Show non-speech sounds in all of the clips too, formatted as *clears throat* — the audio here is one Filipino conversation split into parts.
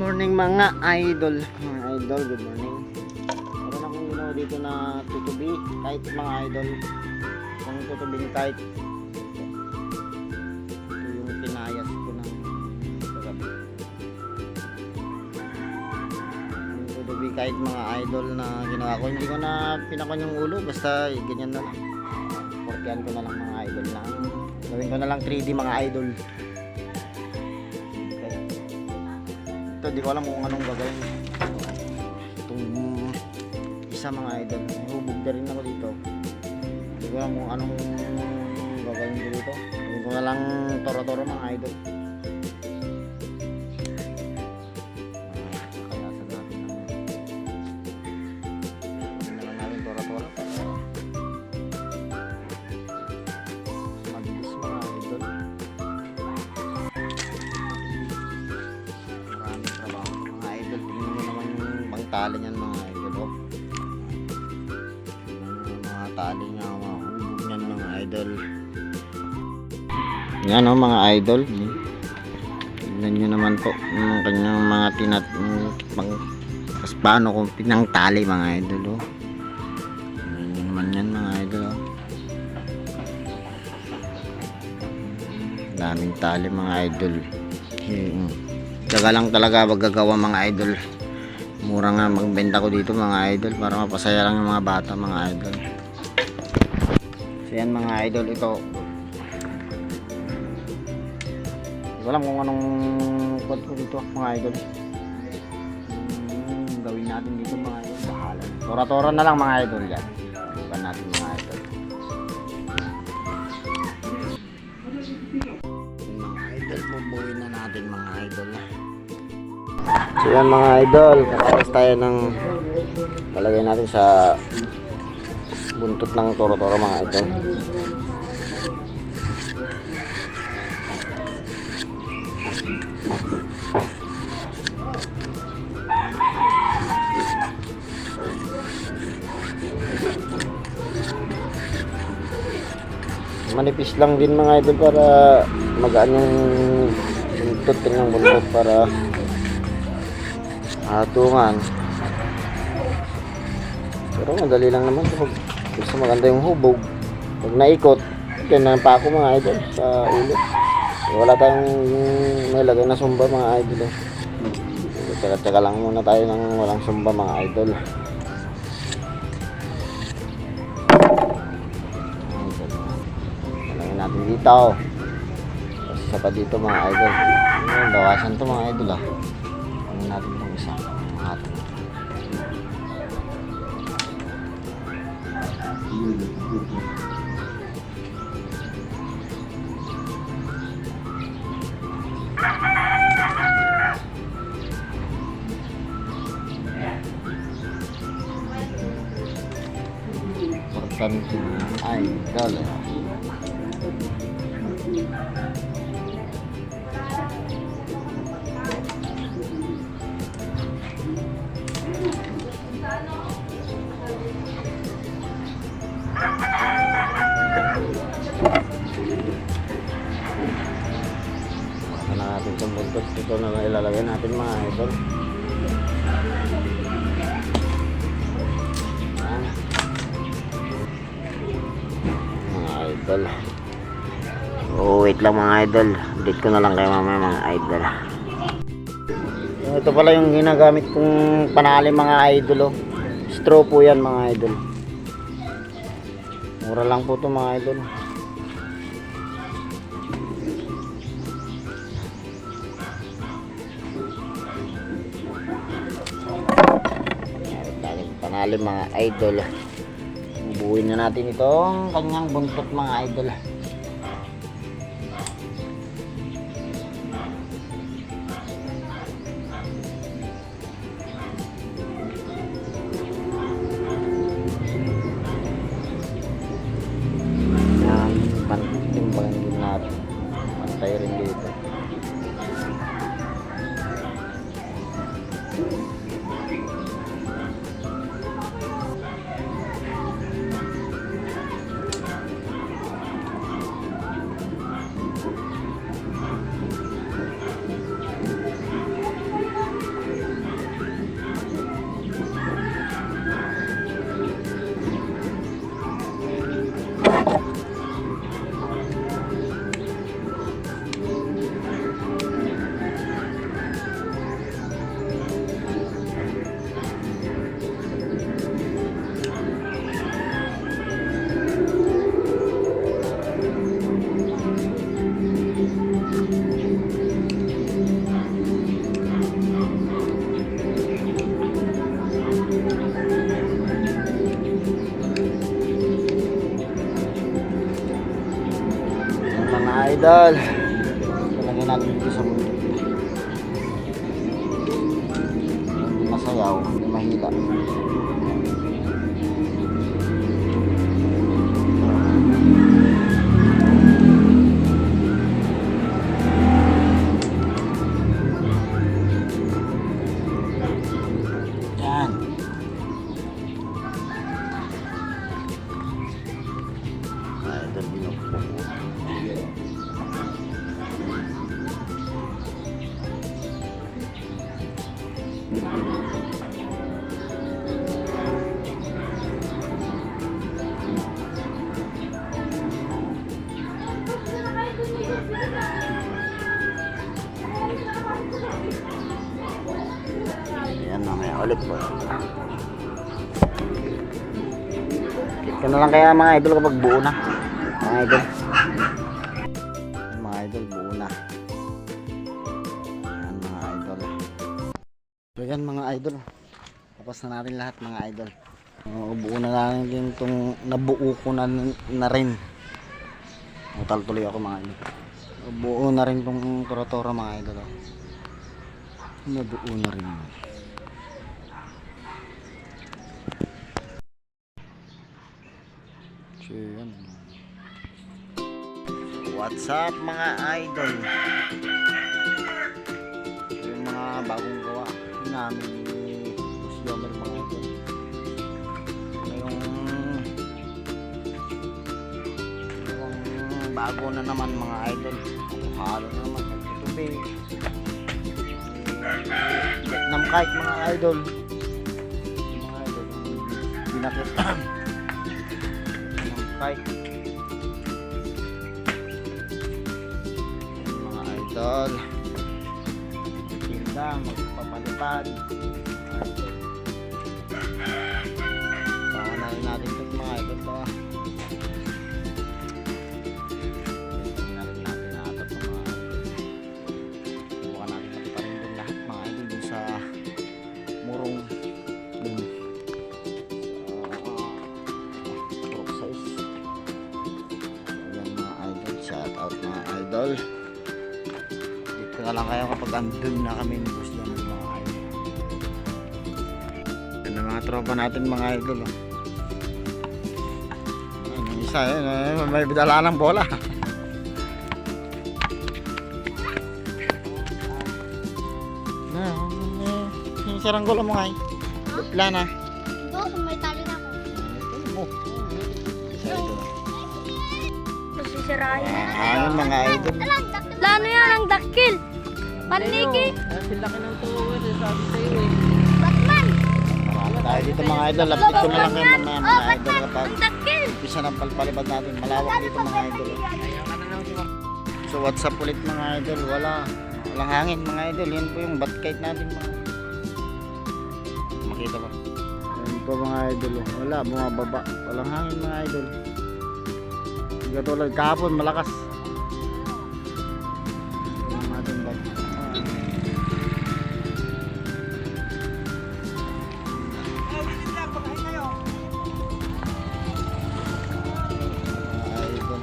morning mga idol. Mga idol, good morning. Meron akong ginawa dito na tutubi. Kahit mga idol. Kung tutubing kahit. Ito yung pinayas ko ng kagabi. Yung tutubi kahit mga idol na ginawa ko. Hindi ko na pinakon yung ulo. Basta ganyan na lang. Portian ko na lang mga idol na. Gawin ko na lang 3D mga idol. Ito, di ko alam kung anong gagawin. Itong isa mga idol. Hubog na rin ako dito. Di ko alam kung anong gagawin ko dito. Gawin ko na lang toro-toro mga idol. Pangtali niyan mga idol. Oh. Mga tali niya, mga hubog niyan mga idol. Yan oh mga idol. Tingnan nyo naman po yung kanyang mga tinat... pang... Tapos paano kung pinangtali mga idol oh. Nyo naman yan mga idol oh. daming tali mga idol Hmm. Tsaga lang talaga magagawa mga idol mura nga magbenta ko dito mga idol para mapasaya lang yung mga bata mga idol. So yan mga idol ito. Hindi ko alam kung anong kod ko dito mga idol. Hmm, gawin natin dito mga idol. Bahala. Tora-tora na lang mga idol yan so yan mga idol kakaras tayo ng talagay natin sa buntot ng toro-toro mga idol. Manipis lang din mga idol para magaan yung buntot ng buntot para hatungan pero madali lang naman pag gusto maganda yung hubog pag naikot yan na pa ako mga idol sa ulo wala tayong may lagay na sumba mga idol eh. Tsaka tsaka lang muna tayo ng walang sumba mga idol Talagyan natin dito. Isa pa dito mga idol. Bawasan to mga idol ah. Ano natin isa. Ang atin. Importante mga idol. Na natin itong buntot. Ito na lang ilalagay natin mga idol. Mga idol. Oh, wait lang mga idol. Update ko na lang kayo mamaya mga idol. Ito pala yung ginagamit kong panali mga idol. Oh. Straw po yan mga idol. Mura lang po to mga idol. Daming panali mga idol. Bubuhin na natin itong kanyang buntot mga idol. Idol. Talagay natin dito sa bundok. Masayaw, mahila. Ka na lang kaya mga idol kapag buo na. Mga idol. Mga idol, buo na. Yan mga idol. So yan mga idol. Tapos na natin lahat mga idol. Oo, buo na lang din itong nabuo ko na, na rin. Utal tuloy ako mga idol. Buo na rin itong toro mga idol. Nabuo na rin. So, yan. What's up mga idol? Ito yung mga bagong gawa namin ni Yomer mga idol. Ngayong yung bago na naman mga idol. Halo na naman. Nagtutubi. Vietnam kite mga idol. Mga idol. Binakit. *clears throat* Ayan, mga idol. Tinda magpapalipad na lang kayo kapag andun na kami ni Boss Jan mga idol. Yan ang mga tropa natin mga idol oh. Ayan, yung isa yun eh, may bidala ng bola. Na eh, yung saranggola mo ngay Dupla na Ah, ayun mga idol Lano yan, ang dakil. Paniki. Kasi laki ng tower, eh, sabi sa'yo eh. Batman. marami tayo dito mga idol lapit ko na lang kayo mamaya Oh, mga idol Batman. kapag Ang dakil. umpisa ng palpalipad natin malawak dito mga idol So what's up ulit mga idol? Wala. Walang hangin mga idol. Yan po yung bat kite natin mga Makita ba? Yan po mga idol. oh. Wala. Bumababa. Walang hangin mga idol. Hindi katulad kahapon. Malakas. Yan ang ating bat. Mga idol.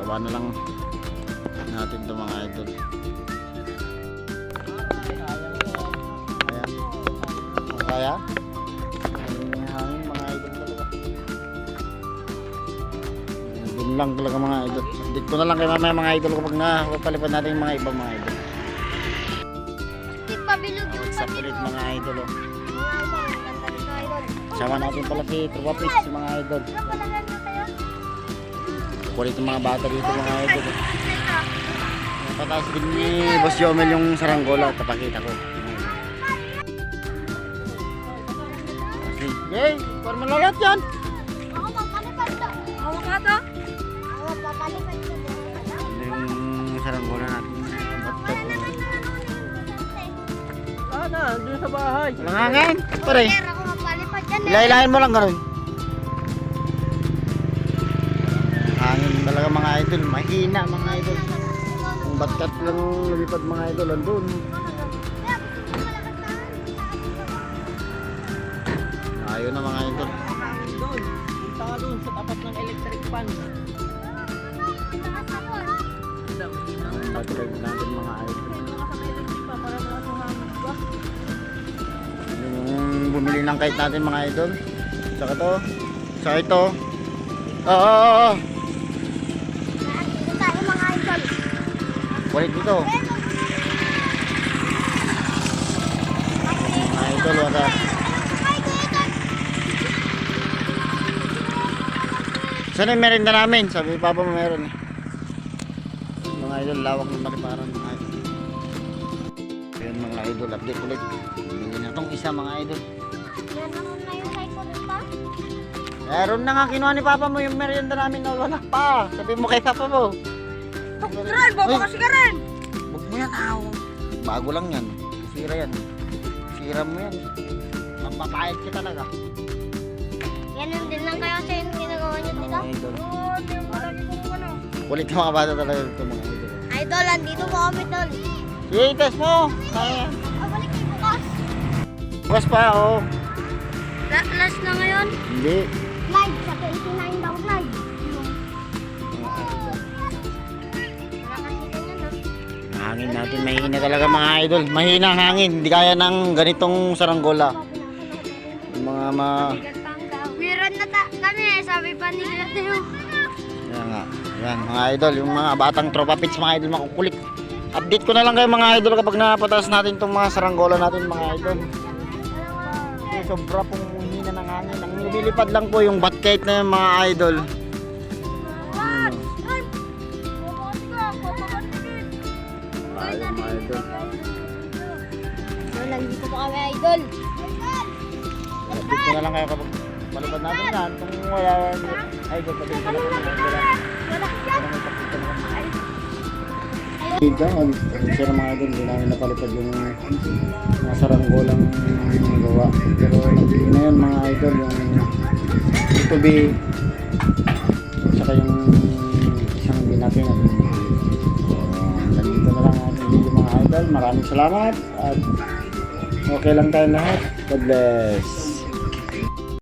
Baba. Na lang natin to mga idol. Ayan. Kaya? Lang talaga mga idol. Dito na lang kayo mamaya mga idol kapag napapalipad natin yung mga ibang mga idol. Pabilog yung What's up ulit mga idol oh. Sama natin pala si Tropa Pits mga idol. Kulit yung mga bata dito mga idol. oh. Pataas din ni Boss Jomel yung saranggola. Tapakita ko. Yay! Para malolot yan! Na, doon sa bahay. Walang hangin. Pare. Sir, ako mapalipad yan eh. Ilailahin mo lang ganun. Hangin talaga mga idol. Mahina mga idol. Yung batkat lang lumipad mga idol. Andun. Ayaw na mga idol. Doon, sa doon sa tapat ng electric fan. Ang Patulog natin mga idol. Bumili ng kite natin mga idol. Saka to. Saka ito. Oo, oo, oo. Dito mga idol. Wala. Saan yung merinda namin? Sabi Papa mo meron eh. Mga idol, lawak ng mariparan mga idol. Ayan mga idol, update ulit. Bili na tong isa mga idol. Meron na nga kinuha ni Papa mo yung merienda namin na wala pa. Sabi mo kay Papa mo. Drive, Uy, kasi ka rin. Huwag mo yan, aw. Bago lang yan. Sira yan. Sira mo yan. Mapapayad ka talaga. Ganun din lang kaya sa yung ginagawa niyo dito. Idol. Oo, di mo lagi kung ano. Kulit ng mga bata talaga ito mga idol. Idol, andito po kami tol. Sige, test mo. Kaya. Oh, balik kayo bukas. Bukas pa, oh. La- last na ngayon. Hindi. Live sa 29 daw live. Hangin natin, mahina talaga mga idol. Mahina ang hangin. Hindi kaya ng ganitong saranggola. Yung mga ma... Meron na ta kami eh, sabi pa ni Gateo. Yan nga. Yan, mga idol. Yung mga batang tropa pits, mga idol, makukulit. Update ko na lang kayo mga idol kapag napataas natin itong mga saranggola natin mga idol. Sobra pong hina ng hangin. Ang lumilipad lang po yung batkite na yung mga idol. Hmm. Ayun, mga idol. Nandito pa kami, idol. Update ko na lang kayo kapag malipad natin yan. Kung wala idol, pati ko lang. Wala na kami. Dito, siya ng mga idol, hindi namin napalipad yung mga saranggolang gawa. Pero nabili na yun mga idol, yung tubi, at saka yung isang binaki na So, nandito na lang ang ating video mga idol. Maraming salamat at okay lang tayo lahat. God bless.